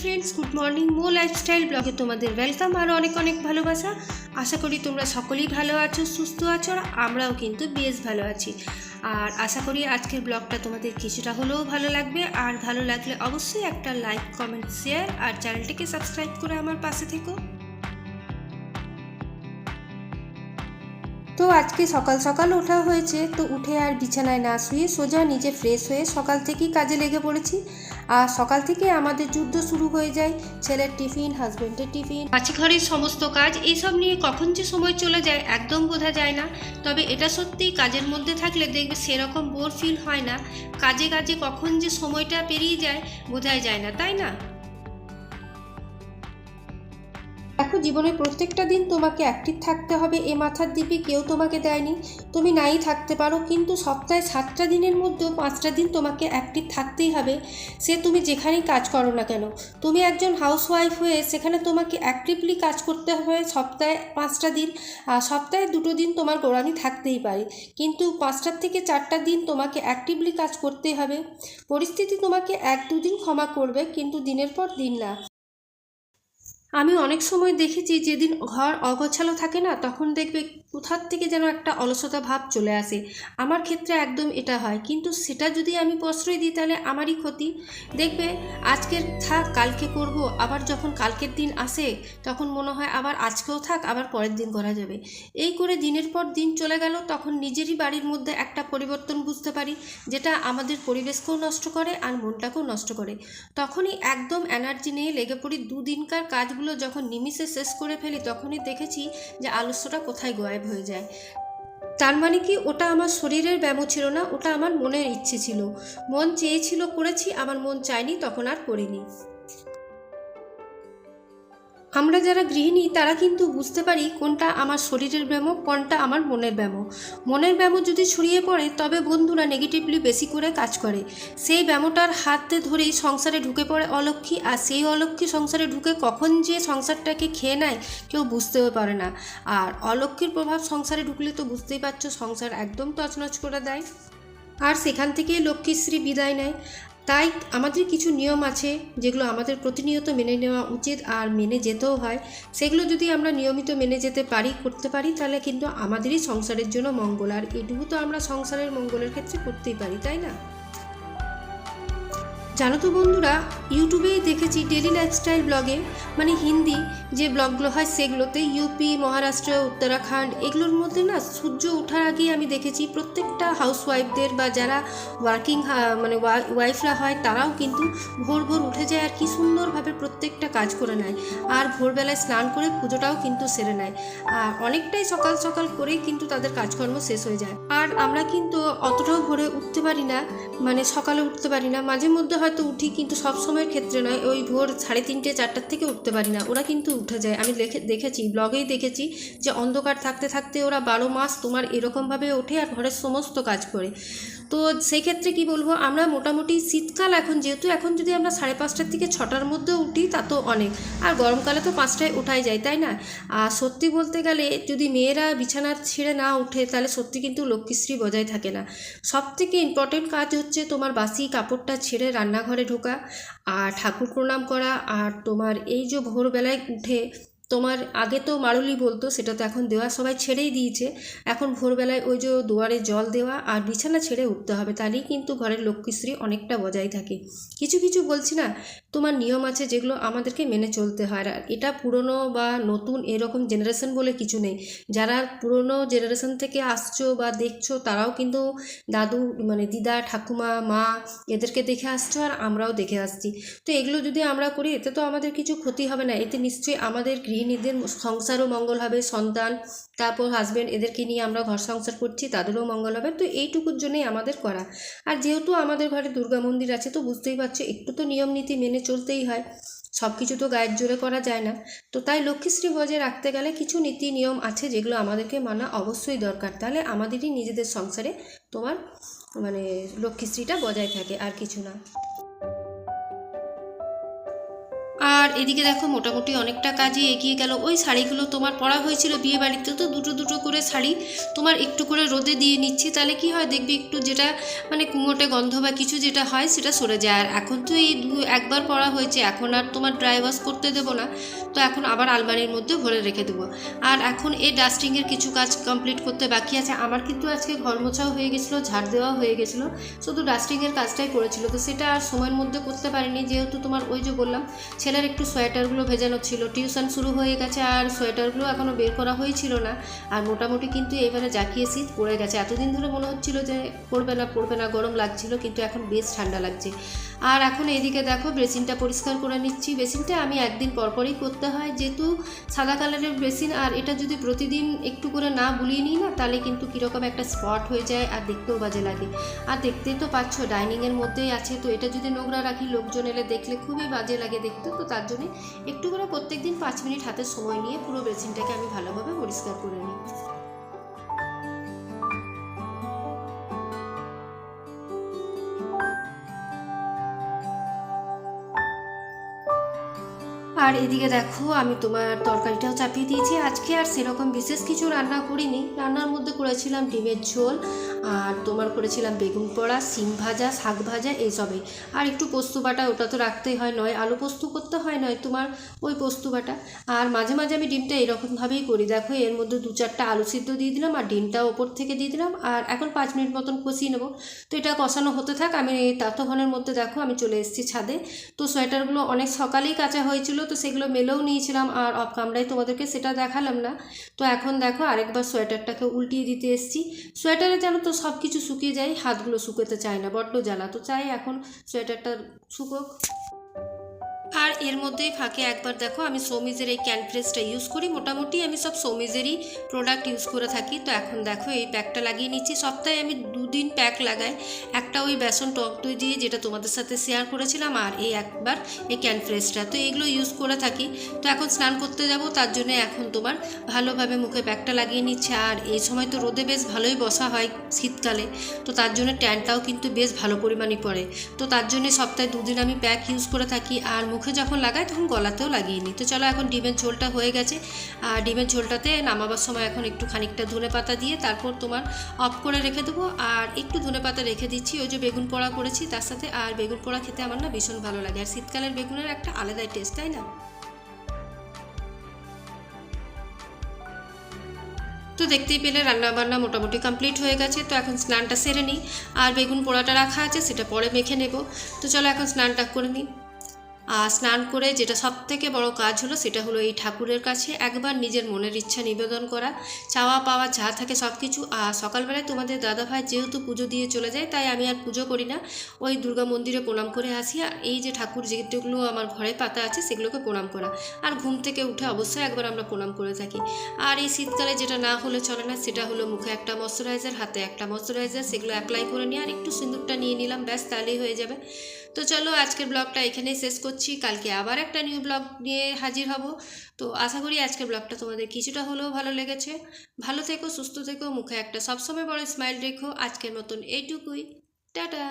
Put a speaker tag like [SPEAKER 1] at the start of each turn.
[SPEAKER 1] Friends good morning মো lifestyle ব্লগে তোমাদের ওয়েলকাম আর অনেক অনেক ভালোবাসা। আশা করি তোমরা সকলেই ভালো আছো, সুস্থ আছো, আর আমরাও কিন্তু বেশ ভালো আছি। আর আশা করি আজকের ব্লগটা তোমাদের কিছুটা হলেও ভালো লাগবে। আর ভালো লাগলে অবশ্যই একটা লাইক কমেন্ট শেয়ার আর চ্যানেলটিকে সাবস্ক্রাইব করে আমার পাশে থেকো। তো আজকে সকাল সকাল ওঠা হয়েছে, তো উঠে আর বিছানায় না শুয়ে সোজা নিজে ফ্রেশ হয়ে সকাল থেকেই কাজে লেগে পড়েছি। আর সকাল থেকে আমাদের যুদ্ধ শুরু হয়ে যায়, ছেলের টিফিন হাজব্যান্ডের টিফিন। ঘরের সমস্ত কাজ, এইসব নিয়ে কখন যে সময় চলে যায় একদম বোঝা যায় না। তবে এটা সত্যি কাজের মধ্যে থাকলে দেখবে সেরকম বোর ফিল হয় না। কাজে কাজে কখন যে সময়টা পেরিয়ে যায়, বোঝাই যায় না, তাই না? দেখো জীবনের প্রত্যেকটা দিন তোমাকে অ্যাক্টিভ থাকতে হবে। এ মাথার দ্বীপে কেউ তোমাকে দেয়নি। তুমি নাই থাকতে পারো, কিন্তু সপ্তাহে সাতটা দিনের মধ্যেও পাঁচটা দিন তোমাকে অ্যাক্টিভ থাকতেই হবে। সে তুমি যেখানেই কাজ করো না কেন, তুমি একজন হাউসওয়াইফ হয়ে সেখানে তোমাকে অ্যাক্টিভলি কাজ করতে হবে সপ্তাহে পাঁচটা দিন। আর সপ্তাহে দুটো দিন তোমার গোড়ামি থাকতেই পারে, কিন্তু পাঁচটার থেকে চারটা দিন তোমাকে অ্যাক্টিভলি কাজ করতেই হবে। পরিস্থিতি তোমাকে এক দুদিন ক্ষমা করবে, কিন্তু দিনের পর দিন না। আমি অনেক সময় দেখেছি যেদিন ঘর অগোছালো থাকে না, তখন দেখবে কোথার থেকে যেন একটা অলসতা ভাব চলে আসে। আমার ক্ষেত্রে একদম এটা হয়। কিন্তু সেটা যদি আমি প্রশ্রয় দিই, তাহলে আমারই ক্ষতি। দেখবে আজকের থাক, কালকে করব, আবার যখন কালকের দিন আসে, তখন মনে হয় আবার আজকেও থাক, আবার পরের দিন করা যাবে। এই করে দিনের পর দিন চলে গেল, তখন নিজেরই বাড়ির মধ্যে একটা পরিবর্তন বুঝতে পারি, যেটা আমাদের পরিবেশকেও নষ্ট করে আর মনটাকেও নষ্ট করে। তখনই একদম এনার্জি নিয়ে লেগে পড়ি, দুদিনকার কাজগুলো যখন নিমিষে শেষ করে ফেলি, তখনই দেখেছি যে আলস্যটা কোথায় গায়েব হয়ে যায়। তার মানে কি, ওটা আমার শরীরের ব্যায়াম ছিল না, ওটা আমার মনের ইচ্ছে ছিল। মন চেয়েছিল করেছি, আমার মন চায়নি, তখন আর করিনি। আমরা যারা গৃহিণী, তারা কিন্তু বুঝতে পারি কোনটা আমার শরীরের ব্যায়ামও কোনটা আমার মনের ব্যায়ামও মনের ব্যায়ামও যদি ছড়িয়ে পড়ে, তবে বন্ধুরা নেগেটিভলি বেশি করে কাজ করে। সেই ব্যায়ামটার হাতে ধরেই সংসারে ঢুকে পড়ে অলক্ষী, আর সেই অলক্ষী সংসারে ঢুকে কখন যে সংসারটাকে খেয়ে নেয়, কেউ বুঝতেও পারে না। আর অলক্ষীর প্রভাব সংসারে ঢুকলে তো বুঝতেই পারছ, সংসার একদম তছনছ করে দেয়। আর সেখান থেকে লক্ষ্মীশ্রী বিদায় নেয়। তাই আমাদের কিছু নিয়ম আছে যেগুলো আমাদের প্রতিনিয়ত মেনে নেওয়া উচিত আর মেনে যেতেও হয়। সেগুলো যদি আমরা নিয়মিত মেনে যেতে পারি, করতে পারি, তাহলে কিন্তু আমাদেরই সংসারের জন্য মঙ্গল। আর এটুকু তো আমরা সংসারের মঙ্গলের ক্ষেত্রে করতেই পারি, তাই না? জানো তো বন্ধুরা, ইউটিউবেই দেখেছি ডেলি লাইফস্টাইল ব্লগে মানে হিন্দি যে ব্লগগুলো হয় সেগুলোতে ইউপি মহারাষ্ট্র, উত্তরাখণ্ড, এগুলোর মধ্যে না সূর্য ওঠার আগেই আমি দেখেছি প্রত্যেকটা হাউসওয়াইফদের বা যারা ওয়ার্কিং মানে ওয়াইফরা হয়, তারাও কিন্তু ভোর ভোর উঠে যায় আর কি সুন্দরভাবে প্রত্যেকটা কাজ করে নেয়। আর ভোরবেলায় স্নান করে পুজোটাও কিন্তু সেরে নেয়। আর অনেকটাই সকাল সকাল করেই কিন্তু তাদের কাজকর্ম শেষ হয়ে যায়। আর আমরা কিন্তু অতটাও ভোরে উঠতে পারি না মানে সকালে উঠতে পারি না, মাঝে মধ্যে হয়তো উঠি, কিন্তু সব সময়ের ক্ষেত্রে নয়। ওই ভোর সাড়ে তিনটে, চারটার থেকে উঠতে পারি না। ওরা কিন্তু উঠে যায়। আমি দেখে, দেখেছি, ব্লগেই দেখেছি যে অন্ধকার থাকতে থাকতে ওরা বারো মাস তোমার এরকমভাবে ওঠে আর ঘরের সমস্ত কাজ করে। তো সেই ক্ষেত্রে কি বলব, আমরা মোটামুটি শীতকাল এখন যেহেতু, এখন যদি আমরা সাড়ে পাঁচটার থেকে ছটার মধ্যে উঠি, তা তো অনেক। আর গরমকালে তো পাঁচটায় ওঠাই যায়, তাই না? আর সত্যি বলতে গেলে যদি মেয়েরা বিছানা ছেড়ে না উঠে, তাহলে সত্যি কিন্তু লক্ষ্মীশ্রী বজায় থাকে না। সব থেকে ইম্পর্টেন্ট কাজ হচ্ছে তোমার বাসি কাপড়টা ছেড়ে রান্নাঘরে ঢোকা, আর ঠাকুর প্রণাম করা, আর তোমার এই যে ভোরবেলায় উঠে তোমার আগে তো মারুলি বলতো, সেটা তো এখন দেওয়া সবাই ছেড়েই দিয়েছে। এখন ভোরবেলায় ওই যে দুয়ারে জল দেওয়া আর বিছানা ছেড়ে উঠতে হবে, তাহলেই কিন্তু ঘরের লক্ষ্মীশ্রী অনেকটা বজায় থাকে। কিছু কিছু বলছি না, তোমার নিয়ম আছে যেগুলো আমাদেরকে মেনে চলতে হয়, আর এটা পুরনো বা নতুন এরকম জেনারেশন বলে কিছু নেই। যারা পুরনো জেনারেশন থেকে আসছো বা দেখছ, তারাও কিন্তু দাদু মানে দিদা, ঠাকুমা, মা, এদেরকে দেখে আসছো আর আমরাও দেখে আসছি। তো এগুলো যদি আমরা করি, এতে তো আমাদের কিছু ক্ষতি হবে না, এতে নিশ্চয়ই আমাদের গৃহিণীদের সংসারও মঙ্গল হবে, সন্তান, তারপর হাজব্যান্ড এদেরকে নিয়ে আমরা ঘর সংসার করছি, তাদেরও মঙ্গল হবে। তো এইটুকুর জন্যই আমাদের করা। আর যেহেতু আমাদের ঘরে দুর্গা মন্দির আছে, তো বুঝতেই পারছ, একটু তো নিয়ম নীতি মেনে চলতেই হয়। সব কিছু তো গায়ের জোরে করা যায় না। তো তাই লক্ষ্মীশ্রী বজায় রাখতে গেলে কিছু নীতি নিয়ম আছে, যেগুলো আমাদেরকে মানা অবশ্যই দরকার। তাহলে আমাদেরই নিজেদের সংসারে তোমার মানে লক্ষ্মীশ্রীটা বজায় থাকে, আর কিছু না। আর এদিকে দেখো মোটামুটি অনেকটা কাজই এগিয়ে গেল। ওই শাড়িগুলো তোমার পরা হয়েছিল বিয়ে বাড়িতে তো দুটো দুটো করে শাড়ি। তোমার একটু করে রোদে দিয়ে নিচ্ছি, তাহলে কি হয় দেখবি একটু যেটা মানে কুমোটে গন্ধ বা কিছু যেটা হয় সেটা সরে যায়। আর এখন তো এই একবার পরা হয়েছে, এখন আর তোমার ড্রাই ওয়াশ করতে দেবো না। তো এখন আবার আলমারির মধ্যে ভরে রেখে দেবো। আর এখন এই ডাস্টিংয়ের কিছু কাজ কমপ্লিট করতে বাকি আছে। আমার কিন্তু আজকে ঘর মোছাও হয়ে গেছিল, ঝাড় দেওয়া হয়ে গেছিল। শুধু ডাস্টিংয়ের কাজটাই করেছিল। তো সেটা আর সময়ের মধ্যে করতে পারিনি, যেহেতু তোমার ওই যে বললাম ছেলের একটু সোয়েটারগুলো ভেজানো ছিল। টিউশন শুরু হয়ে গেছে আর সোয়েটারগুলো এখনও বের করা হয়েছিল না। আর মোটামুটি কিন্তু এবারে জাকিয়ে শীত পড়ে গেছে। এতদিন ধরে মনে হচ্ছিল যে পড়বে না পড়বে না, গরম লাগছিল, কিন্তু এখন বেশ ঠান্ডা লাগছে। আর এখন এদিকে দেখো বেসিনটা পরিষ্কার করে নিচ্ছি। বেসিনটা আমি একদিন পরপরই করতে হয়। যেহেতু সাদা কালারের বেসিন আর এটা যদি প্রতিদিন একটু করে না বুলিয়ে নিই না, তাহলে কিন্তু কীরকম একটা স্পট হয়ে যায় আর দেখতেও বাজে লাগে। আর দেখতেই তো পাচ্ছ ডাইনিংয়ের মধ্যেই আছে। তো এটা যদি নোংরা রাখি, লোকজন এলে দেখলে খুবই বাজে লাগে দেখতে। তো তার জন্যে একটু করে প্রত্যেক দিন পাঁচ মিনিট হাতে সময় নিয়ে পুরো বেসিনটাকে আমি ভালোভাবে পরিষ্কার করে নিই। আর এদিকে দেখো, আমি তোমার তরকারিটাও চাপিয়ে দিয়েছি। আজকে আর সেরকম বিশেষ কিছু রান্না করিনি। রান্নার মধ্যে করেছিলাম ডিমের ঝোল, আর তোমার করেছিলাম বেগুন পোড়া সিম ভাজা, শাক ভাজা, এইসবই। আর একটু পোস্ত বাটা, ওটা তো রাখতেই হয়, নয় আলু পোস্ত করতে হয় নয় তোমার ওই পোস্ত বাটা। আর মাঝে মাঝে আমি ডিমটা এরকমভাবেই করি। দেখো, এর মধ্যে দু চারটা আলু সিদ্ধ দিয়ে দিলাম, আর ডিমটা ওপর থেকে দিয়ে দিলাম, আর এখন পাঁচ মিনিট মতন কষিয়ে নেব। তো এটা কষানো হতে থাক, আমি ততক্ষণের মধ্যে দেখো, আমি চলে এসেছি ছাদে। তো সোয়েটারগুলো অনেক সকালেই কাঁচা হয়েছিল তো সেগুলো মেলেও নিয়েছিলাম আর অফ কামড়াই তোমাদেরকে সেটা দেখালাম না। তো এখন দেখো আরেকবার সোয়েটারটাকে উল্টিয়ে দিতে এসেছি। সোয়েটারে যেন তো সব কিছু শুকিয়ে যায়, হাতগুলো শুকোতে চায় না, বড্ড জ্বালা। তো চাই এখন সোয়েটারটা শুকোক। এর মধ্যেই ফাঁকে একবার দেখো, আমি সৌমিজের এই ক্যানফ্রেসটা ইউজ করি। মোটামুটি আমি সব সৌমিজেরই প্রোডাক্ট ইউজ করে থাকি। তো এখন দেখো, এই প্যাকটা লাগিয়ে নিচ্ছি। সপ্তাহে আমি দুদিন প্যাক লাগাই। একটা ওই বেসন টক দই দিয়ে যেটা তোমাদের সাথে শেয়ার করেছিলাম, আর এই একবার এই ক্যানফ্রেসটা তো এগুলো ইউজ করে থাকি। তো এখন স্নান করতে যাব, তার জন্য এখন তোমার ভালোভাবে মুখে প্যাকটা লাগিয়ে নিচ্ছে। আর এই সময় তো রোদে বেশ ভালোই বসা হয় শীতকালে। তো তার জন্য ট্যানটাও কিন্তু বেশ ভালো পরিমাণে পড়ে। তো তার জন্য সপ্তাহে দুদিন আমি প্যাক ইউজ করে থাকি। আর মুখে যখন লাগাই তখন গলাতেও লাগিয়ে নিই তো চলো এখন ডিমের ঝোলটা হয়ে গেছে। আর ডিমের ঝোলটাতে নামাবার সময় এখন একটু খানিকটা ধনে পাতা দিয়ে তারপর তোমার অফ করে রেখে দেবো। আর একটু ধনে পাতা রেখে দিচ্ছি। ওই যে বেগুন পোড়া করেছি তার সাথে। আর বেগুন পোড়া খেতে আমার না ভীষণ ভালো লাগে। আর শীতকালের বেগুনের একটা আলাদাই টেস্ট তাই না? তো দেখতেই পেলে রান্না বান্না মোটামুটি কমপ্লিট হয়ে গেছে। তো এখন স্নানটা সেরে নিই। আর বেগুন পোড়াটা রাখা আছে, সেটা পরে মেখে নেব। তো চলো এখন স্নানটা করে নিই। স্নান করে যেটা সব থেকে বড় কাজ হলো সেটা হলো এই ঠাকুরের কাছে একবার নিজের মনের ইচ্ছা নিবেদন করা। চাওয়া পাওয়া যা থাকে সব কিছু আর সকালবেলায় তোমাদের দাদাভাই যেহেতু পুজো দিয়ে চলে যায়, তাই আমি আর পুজো করি না। ওই দুর্গা মন্দিরে প্রণাম করে আসি আর এই যে ঠাকুর যেগুলো আমার ঘরে পাতা আছে সেগুলোকে প্রণাম করা। আর ঘুম থেকে উঠে অবশ্যই একবার আমরা প্রণাম করে থাকি। আর এই শীতকালে যেটা না হলে চলে না, সেটা হলো মুখে একটা ময়শ্চারাইজার হাতে একটা ময়শ্চারাইজার সেগুলো অ্যাপ্লাই করে নিয়ে আর একটু সিঁদুরটা নিয়ে নিলাম, ব্যাস তাহলেই হয়ে যাবে। তো চলো আজকের ব্লগটা এখানেই শেষ করছি, কালকে আবার একটা নিউ ব্লগ নিয়ে হাজির হব। তো আশা করি আজকের ব্লগটা তোমাদের কিছুটা হলেও ভালো লেগেছে। ভালো থেকো, সুস্থ থেকো, মুখে একটা সবসময় বড় স্মাইল রেখো। আজকের মতন এইটুকুই। টাটা!